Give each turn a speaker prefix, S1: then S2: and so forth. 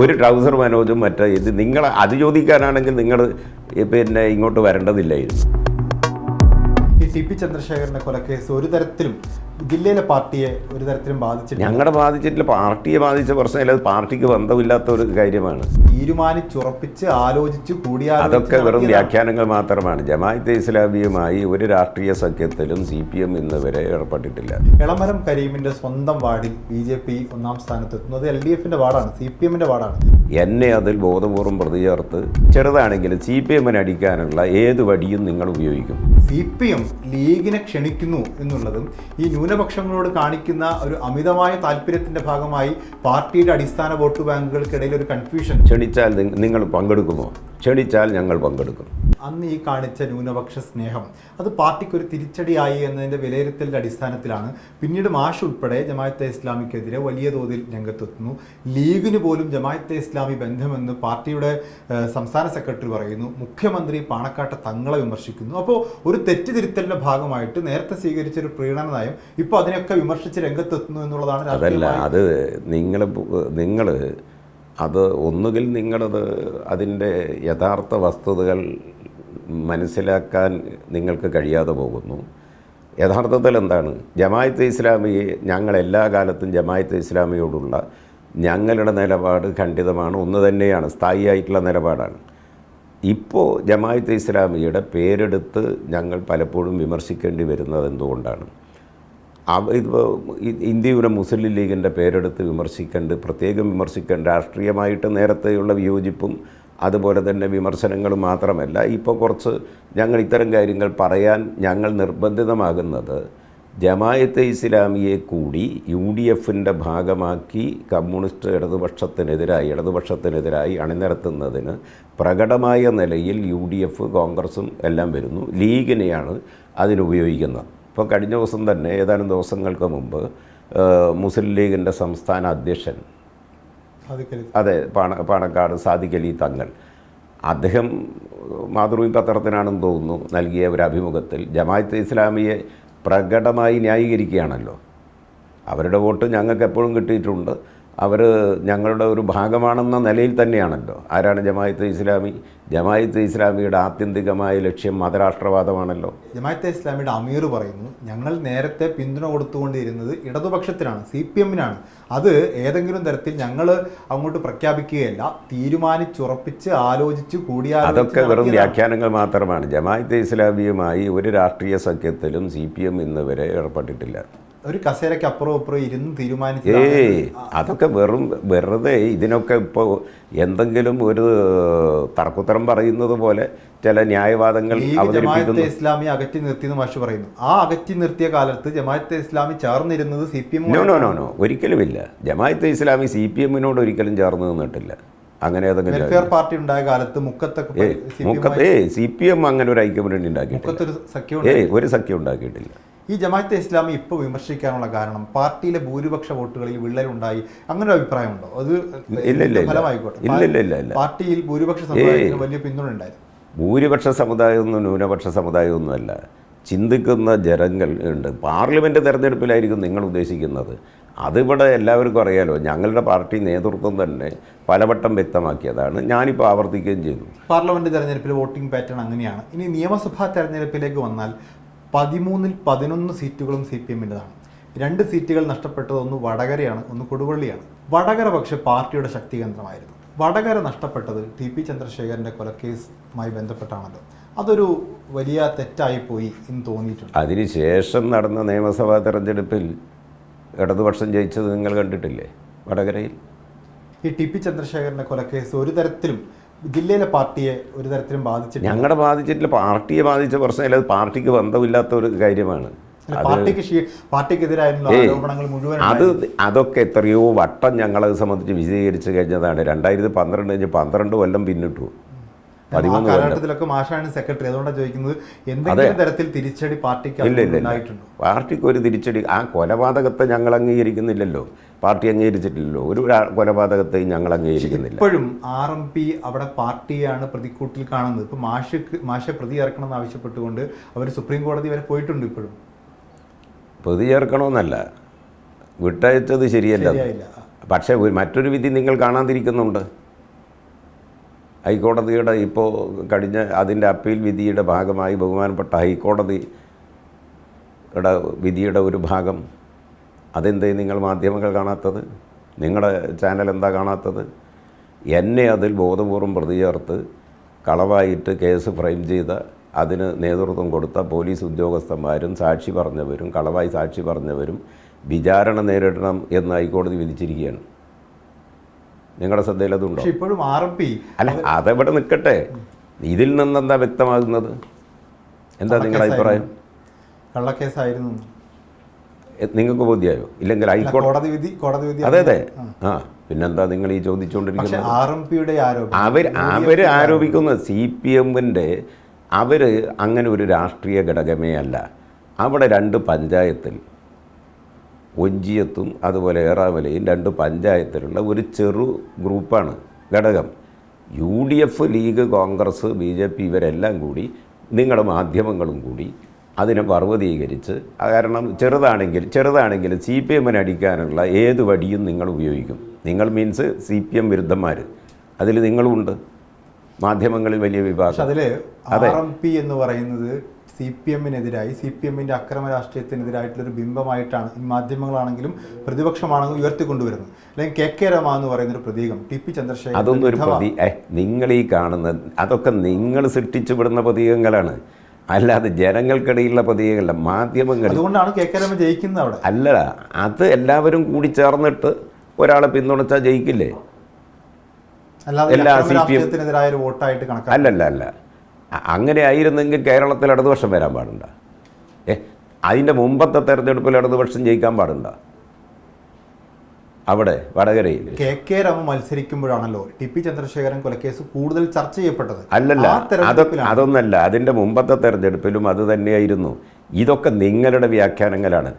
S1: ഒരു ട്രൗസർ മനോജും മറ്റേ ഇത് നിങ്ങൾ അത് ചോദിക്കാനാണെങ്കിൽ നിങ്ങൾ പിന്നെ ഇങ്ങോട്ട് വരേണ്ടതില്ലായിരുന്നു.
S2: ഈ ടി പി ചന്ദ്രശേഖരന്റെ കൊലക്കേസ് ഒരു തരത്തിലും ജില്ലയിലെ പാർട്ടിയെ ഒരു തരത്തിലും ബാധിച്ചിട്ടില്ല.
S1: ഞങ്ങളുടെ ബാധിച്ചിട്ടില്ല. പാർട്ടിയെ ബാധിച്ച പ്രശ്നമില്ല. അത് പാർട്ടിക്ക് ബന്ധമില്ലാത്ത ഒരു കാര്യമാണ്.
S2: തീരുമാനിച്ചുറപ്പിച്ച് ആലോചിച്ച് കൂടിയാൽ
S1: അതൊക്കെ വെറും. വ്യാഖ്യാനങ്ങൾ മാത്രമാണ്. ജമാഅത്തെ ഇസ്ലാമിയുമായി ഒരു രാഷ്ട്രീയ സഖ്യത്തിലും സി പി എം ഇന്ന് വരെ ഏർപ്പെട്ടിട്ടില്ല.
S2: എളമരം കരീമിന്റെ സ്വന്തം വാർഡിൽ ബി ജെ പി ഒന്നാം സ്ഥാനത്തെത്തുന്നത് എൽ ഡി എഫിന്റെ വാർഡാണ് സി പി എമ്മിന്റെ വാർഡാണ്.
S1: എന്നെ അതിൽ ബോധപൂർവം പ്രതി ചേർത്ത് ചെറുതാണെങ്കിലും സി പി എമ്മിന് അടിക്കാനുള്ള ഏത് വടിയും നിങ്ങൾ ഉപയോഗിക്കും.
S2: സി പി എം ലീഗിനെ ക്ഷണിക്കുന്നു എന്നുള്ളതും ഈ ന്യൂനപക്ഷങ്ങളോട് കാണിക്കുന്ന ഒരു അമിതമായ താല്പര്യത്തിന്റെ ഭാഗമായി പാർട്ടിയുടെ അടിസ്ഥാന വോട്ട് ബാങ്കുകൾക്കിടയിൽ ഒരു കൺഫ്യൂഷൻ
S1: ക്ഷണിച്ചാൽ നിങ്ങൾ പങ്കെടുക്കുമോ? ക്ഷണിച്ചാൽ ഞങ്ങൾ പങ്കെടുക്കും.
S2: അന്ന് ഈ കാണിച്ച ന്യൂനപക്ഷ സ്നേഹം. അത് പാർട്ടിക്ക് ഒരു തിരിച്ചടിയായി എന്നതിന്റെ വിലയിരുത്തലിന്റെ അടിസ്ഥാനത്തിലാണ്. പിന്നീട് മാഷ് ഉൾപ്പെടെ ജമാഅത്തെ ഇസ്ലാമിക്കെതിരെ വലിയ തോതിൽ രംഗത്തെത്തുന്നു. ലീഗിന് പോലും ജമാഅത്തെ ഇസ്ലാമി ബന്ധമെന്ന് പാർട്ടിയുടെ സംസ്ഥാന സെക്രട്ടറി പറയുന്നു. മുഖ്യമന്ത്രി പാണക്കാട്ട തങ്ങളെ വിമർശിക്കുന്നു. അപ്പോൾ ഒരു തെറ്റുതിരുത്തലിന്റെ ഭാഗമായിട്ട് നേരത്തെ സ്വീകരിച്ച ഒരു പ്രീണന നയം ഇപ്പോൾ അതിനൊക്കെ വിമർശിച്ച് രംഗത്തെത്തുന്നു എന്നുള്ളതാണ്
S1: അതല്ല അത് നിങ്ങൾ നിങ്ങൾ അത് ഒന്നുകിൽ നിങ്ങളത് അതിന്റെ യഥാർത്ഥ വസ്തുതകൾ മനസ്സിലാക്കാൻ നിങ്ങൾക്ക് കഴിയാതെ പോകുന്നു. യഥാർത്ഥത്തിൽ എന്താണ്? ജമായത്ത് ഇസ്ലാമിയെ ഞങ്ങൾ എല്ലാ കാലത്തും ജമായത്ത് ഇസ്ലാമിയോടുള്ള ഞങ്ങളുടെ നിലപാട് ഖണ്ഡിതമാണ്. ഒന്ന് തന്നെയാണ് സ്ഥായിയായിട്ടുള്ള നിലപാടാണ്. ഇപ്പോൾ ജമായത്ത് ഇസ്ലാമിയുടെ പേരെടുത്ത് ഞങ്ങൾ പലപ്പോഴും വിമർശിക്കേണ്ടി വരുന്നത് എന്തുകൊണ്ടാണ്? അവ ഇപ്പോൾ ഇന്ത്യയുടെ മുസ്ലിം ലീഗിന്റെ പേരെടുത്ത് വിമർശിക്കേണ്ട പ്രത്യേകം വിമർശിക്കേണ്ട രാഷ്ട്രീയമായിട്ട് നേരത്തെയുള്ള വിയോജിപ്പും അതുപോലെ തന്നെ വിമർശനങ്ങൾ മാത്രമല്ല ഇപ്പോൾ കുറച്ച് ഞങ്ങൾ ഇത്തരം കാര്യങ്ങൾ പറയാൻ ഞങ്ങൾ നിർബന്ധിതമാകുന്നത് ജമായത്തെ ഇസ്ലാമിയെ കൂടി യു ഡി എഫിന്റെ ഭാഗമാക്കി കമ്മ്യൂണിസ്റ്റ് ഇടതുപക്ഷത്തിനെതിരായി ഇടതുപക്ഷത്തിനെതിരായി അണിനിരത്തുന്നതിന് പ്രകടമായ നിലയിൽ യു ഡി എഫ് കോൺഗ്രസും എല്ലാം വരുന്നു. ലീഗിനെയാണ് അതിനുപയോഗിക്കുന്നത് ഇപ്പോൾ കഴിഞ്ഞ ദിവസം തന്നെ ഏതാനും ദിവസങ്ങൾക്ക് മുമ്പ് മുസ്ലിം ലീഗിന്റെ സംസ്ഥാന അധ്യക്ഷൻ അതെ പാണ പാണക്കാട് സാധിക്കലി തങ്ങൾ. അദ്ദേഹം മാതൃഭൂമി പത്രത്തിനാണെന്ന് തോന്നുന്നു നൽകിയ ഒരു അഭിമുഖത്തിൽ. ജമാഅത്ത് ഇസ്ലാമിയെ പ്രകടമായി ന്യായീകരിക്കുകയാണല്ലോ. അവരുടെ വോട്ട് ഞങ്ങൾക്ക് എപ്പോഴും കിട്ടിയിട്ടുണ്ട്. അവർ ഞങ്ങളുടെ ഒരു ഭാഗമാണെന്ന നിലയിൽ തന്നെയാണല്ലോ. ആരാണ് ജമായത്ത് ഇസ്ലാമി? ജമായത്ത് ഇസ്ലാമിയുടെ ആത്യന്തികമായ ലക്ഷ്യം മതരാഷ്ട്രവാദമാണല്ലോ.
S2: ജമായത്ത് ഇസ്ലാമിയുടെ അമീർ പറയുന്നു ഞങ്ങൾ നേരത്തെ പിന്തുണ കൊടുത്തുകൊണ്ടിരുന്നത് ഇടതുപക്ഷത്തിനാണ് സി പി എമ്മിനാണ്. അത് ഏതെങ്കിലും തരത്തിൽ ഞങ്ങൾ അങ്ങോട്ട് പ്രഖ്യാപിക്കുകയല്ല തീരുമാനിച്ചുറപ്പിച്ച് ആലോചിച്ച്
S1: അതൊക്കെ വെറും വ്യാഖ്യാനങ്ങൾ മാത്രമാണ്. ജമായത്ത് ഇസ്ലാമിയുമായി ഒരു രാഷ്ട്രീയ സഖ്യത്തിലും സി പി എം ഇന്ന് വരെ ഏർപ്പെട്ടിട്ടില്ല.
S2: ഒരു കസേരയ്ക്ക് അപ്പുറം അപ്പുറം ഇരുന്ന് തീരുമാനിച്ചു
S1: ഏയ് അതൊക്കെ വെറും വെറുതെ ഇതിനൊക്കെ ഇപ്പോൾ എന്തെങ്കിലും ഒരു തർക്കുത്തരം പറയുന്നത് പോലെ ചില ന്യായവാദങ്ങൾ
S2: ജമാഅത്തെ ഇസ്ലാമി അകറ്റി നിർത്തിയെന്ന് മാഷ് പറയുന്നു. ആ അകറ്റി നിർത്തിയ കാലത്ത് Jamaat-e Islami ചേർന്നിരുന്നത് C P M
S1: no no no no ഒരിക്കലുമില്ല. ജമാഅത്തെ ഇസ്ലാമി സി പി എമ്മിനോട് ഒരിക്കലും ചേർന്ന് നിന്നിട്ടില്ല. അങ്ങനെ ഏതെങ്കിലും
S2: പാർട്ടി ഉണ്ടായ കാലത്ത് മുക്കത്തൊക്കെ സി പി
S1: മുക്കത്ത് ഏയ് സി പി എം അങ്ങനെ ഒരു ഐക്യമുന്നണി ഉണ്ടാക്കിയിട്ടില്ല. ഏയ് ഒരു സഖ്യം ഉണ്ടാക്കിയിട്ടില്ല.
S2: ഈ ജമാഅത്തെ ഇസ്ലാമി ഇപ്പോൾ വിമർശിക്കാനുള്ള കാരണം പാർട്ടിയിലെ ഭൂരിപക്ഷ വോട്ടുകളിൽ വിള്ളലുണ്ടായി അങ്ങനെ ഒരു അഭിപ്രായമുണ്ടോ അത്. ഫലമായിക്കോട്ടെ. പാർട്ടിയിൽ ഭൂരിപക്ഷ സമുദായത്തിന് വലിയ പിന്തുണ ഉണ്ടായിരുന്നു.
S1: ഭൂരിപക്ഷ സമുദായമൊന്നും ന്യൂനപക്ഷ സമുദായമൊന്നുമല്ല ചിന്തിക്കുന്ന ജനങ്ങൾ ഉണ്ട്. പാർലമെന്റ് തിരഞ്ഞെടുപ്പിലായിരിക്കും നിങ്ങൾ ഉദ്ദേശിക്കുന്നത്. അതിവിടെ എല്ലാവർക്കും അറിയാലോ ഞങ്ങളുടെ പാർട്ടി നേതൃത്വം തന്നെ പലവട്ടം വ്യക്തമാക്കിയതാണ്. ഞാനിപ്പോൾ ആവർത്തിക്കുകയും ചെയ്തു.
S2: പാർലമെന്റ് തെരഞ്ഞെടുപ്പിൽ വോട്ടിംഗ് പാറ്റേൺ അങ്ങനെയാണ്. ഇനി നിയമസഭാ തെരഞ്ഞെടുപ്പിലേക്ക് വന്നാൽ പതിമൂന്നിൽ പതിനൊന്ന് സീറ്റുകളും സി പി എമ്മിന്റെതാണ്. രണ്ട് സീറ്റുകൾ നഷ്ടപ്പെട്ടത് ഒന്ന് വടകരയാണ് ഒന്ന് കൊടുവള്ളിയാണ്. വടകര പക്ഷേ പാർട്ടിയുടെ ശക്തി കേന്ദ്രമായിരുന്നു. വടകര നഷ്ടപ്പെട്ടത് ടി പി ചന്ദ്രശേഖരന്റെ കൊലക്കേസുമായി ബന്ധപ്പെട്ടാണല്ലോ. അതൊരു വലിയ തെറ്റായി പോയി എന്ന് തോന്നിയിട്ടുണ്ട്.
S1: അതിനുശേഷം നടന്ന നിയമസഭാ തെരഞ്ഞെടുപ്പിൽ ഇടതുപക്ഷം ജയിച്ചത് നിങ്ങൾ കണ്ടിട്ടില്ലേ? വടകരയിൽ?
S2: ഈ ടി പി ചന്ദ്രശേഖരന്റെ കൊലക്കേസ് ഒരു തരത്തിലും ജില്ലയിലെ പാർട്ടിയെ ഒരു തരത്തിലും ബാധിച്ചിട്ടില്ല.
S1: ഞങ്ങളുടെ ബാധിച്ചിട്ടില്ല. പാർട്ടിയെ ബാധിച്ച പ്രശ്നമില്ല. അത് പാർട്ടിക്ക് ബന്ധമില്ലാത്ത ഒരു കാര്യമാണ്.
S2: പാർട്ടിക്ക് പാർട്ടിക്കെതിരായിരുന്ന ആരോപണങ്ങൾ മുഴുവൻ
S1: അത് അതൊക്കെ എത്രയോ വട്ടം ഞങ്ങളത് സംബന്ധിച്ച് വിശദീകരിച്ച് കഴിഞ്ഞതാണ്. രണ്ടായിരത്തി പന്ത്രണ്ട് കഴിഞ്ഞ് പന്ത്രണ്ട് കൊല്ലം പിന്നിട്ടു. പതിമൂന്ന്
S2: കാലഘട്ടത്തിലൊക്കെ മാഷാണ് സെക്രട്ടറി. അതുകൊണ്ടാണ് ചോദിക്കുന്നത് എന്തെങ്കിലും തരത്തിൽ തിരിച്ചടി പാർട്ടിക്ക്
S1: ഇല്ല ഇല്ല ഇല്ല. പാർട്ടിക്ക് ഒരു തിരിച്ചടി ആ കൊലപാതകത്തെ ഞങ്ങൾ അംഗീകരിക്കുന്നില്ലല്ലോ. പാർട്ടി അംഗീകരിച്ചിട്ടില്ലല്ലോ. ഒരു കൊലപാതകത്തെയും ഞങ്ങൾ അംഗീകരിക്കുന്നില്ല.
S2: ഇപ്പോഴും ആർ എം പി അവിടെ പാർട്ടിയാണ് പ്രതിക്കൂട്ടിൽ കാണുന്നത്. ഇപ്പൊ മാഷ് മാഷെ പ്രതി ഇറക്കണം എന്ന് ആവശ്യപ്പെട്ടുകൊണ്ട് അവർ സുപ്രീം കോടതി വരെ പോയിട്ടുണ്ട് ഇപ്പോഴും.
S1: പ്രതി ചേർക്കണമെന്നല്ല. വിട്ടയച്ചത് ശരിയല്ല. പക്ഷേ മറ്റൊരു വിധി നിങ്ങൾ കാണാതിരിക്കുന്നുണ്ട്. ഹൈക്കോടതിയുടെ ഇപ്പോൾ കഴിഞ്ഞ അതിന്റെ അപ്പീൽ വിധിയുടെ ഭാഗമായി ബഹുമാനപ്പെട്ട ഹൈക്കോടതിയുടെ വിധിയുടെ ഒരു ഭാഗം. അതെന്തേ നിങ്ങൾ മാധ്യമങ്ങൾ കാണാത്തത്? നിങ്ങളുടെ ചാനൽ എന്താ കാണാത്തത്? എന്നെ അതിൽ ബോധപൂർവം പ്രതി ചേർത്ത് കളവായിട്ട് കേസ് ഫ്രെയിം ചെയ്ത അതിന് നേതൃത്വം കൊടുത്ത പോലീസ് ഉദ്യോഗസ്ഥന്മാരും സാക്ഷി പറഞ്ഞവരും കളവായി സാക്ഷി പറഞ്ഞവരും വിചാരണ നേരിടണം എന്ന് ഹൈക്കോടതി വിധിച്ചിരിക്കുകയാണ്. നിങ്ങളുടെ ശ്രദ്ധയിൽ അതുണ്ടോ
S2: ഇപ്പോഴും ആർ പി
S1: അല്ല അതെവിടെ നിൽക്കട്ടെ? ഇതിൽ നിന്നെന്താ വ്യക്തമാകുന്നത്? എന്താ നിങ്ങളുടെ അഭിപ്രായം?
S2: കള്ളക്കേസായിരുന്നു.
S1: നിങ്ങൾക്ക് ബോധ്യമായോ ഇല്ലെങ്കിൽ ഹൈക്കോടതി
S2: കോടതി വിധി കോടതി വിധി
S1: അതെ അതെ.
S2: ആ.
S1: പിന്നെന്താ നിങ്ങൾ ഈ ചോദിച്ചുകൊണ്ടിരിക്കുന്നത്? അവർ അവർ
S2: എഫിന്റെ
S1: ആരോപിക്കുന്നത് സി പി എമ്മിന്റെ അവർ അങ്ങനെ ഒരു രാഷ്ട്രീയ ഘടകമേ അല്ല. അവിടെ രണ്ട് പഞ്ചായത്തിൽ ഒഞ്ചിയത്തും അതുപോലെ ഏറാമലയും രണ്ട് പഞ്ചായത്തിലുള്ള ഒരു ചെറു ഗ്രൂപ്പാണ് ഘടകം. U D F league Congress B J P ഇവരെല്ലാം കൂടി നിങ്ങളുടെ മാധ്യമങ്ങളും കൂടി അതിനെ പർവതീകരിച്ച് കാരണം ചെറുതാണെങ്കിൽ ചെറുതാണെങ്കിൽ സി പി എമ്മിന് അടിക്കാനുള്ള ഏത് വടിയും നിങ്ങൾ ഉപയോഗിക്കും. നിങ്ങൾ മീൻസ് സി പി എം വിരുദ്ധന്മാർ അതിൽ നിങ്ങളുമുണ്ട് മാധ്യമങ്ങളിൽ വലിയ വിഭാഗം. അതെ.
S2: എന്ന് പറയുന്നത് സി പി എമ്മിനെതിരായി സി പി എമ്മിന്റെ അക്രമ രാഷ്ട്രീയത്തിനെതിരായിട്ടുള്ളൊരു ബിംബമായിട്ടാണ് ഈ മാധ്യമങ്ങളാണെങ്കിലും പ്രതിപക്ഷമാണെങ്കിലും ഉയർത്തിക്കൊണ്ടുവരുന്നത്. അല്ലെങ്കിൽ കെ കെ രമ എന്ന് പറയുന്ന ഒരു പ്രതീകം ടി പി ചന്ദ്രശേഖരൻ
S1: അതൊന്നും ഒരു പ്രതി നിങ്ങൾ ഈ കാണുന്ന അതൊക്കെ നിങ്ങൾ സൃഷ്ടിച്ചു വിടുന്ന പ്രതീകങ്ങളാണ്. അല്ലാതെ ജനങ്ങൾക്കിടയിലുള്ള പ്രതീകങ്ങളല്ല മാധ്യമങ്ങൾ
S2: അതുകൊണ്ടാണ് കെ കെ രമ ജയിക്കുന്നത് അവിടെ.
S1: അല്ല അത് എല്ലാവരും കൂടി ചേർന്നിട്ട് ഒരാളെ പിന്തുണച്ചാൽ ജയിക്കില്ലേ?
S2: അല്ലാതെ
S1: എല്ലാ
S2: സി
S1: പി
S2: രാഷ്ട്രീയത്തിനെതിരായ ഒരു വോട്ടായിട്ട് കണക്കാക്കും.
S1: അല്ലല്ല അല്ല അങ്ങനെ ആയിരുന്നെങ്കിൽ കേരളത്തിൽ ഇടതുപക്ഷം വരാൻ പാടുണ്ട? ഏ അതിന്റെ മുമ്പത്തെ തെരഞ്ഞെടുപ്പിൽ ഇടതുപക്ഷം ജയിക്കാൻ പാടുണ്ട? അവിടെ വടകരയിൽ.
S2: കെ കെ രാമ മത്സരിക്കുമ്പോഴാണല്ലോ ടി പി ചന്ദ്രശേഖരൻ കൊലക്കേസ് കൂടുതൽ ചർച്ച ചെയ്യപ്പെട്ടത്.
S1: അല്ലല്ല അതൊന്നല്ല അതിന്റെ മുമ്പത്തെ തെരഞ്ഞെടുപ്പിലും അത് തന്നെയായിരുന്നു. ഇതൊക്കെ നിങ്ങളുടെ വ്യാഖ്യാനങ്ങളാണ്.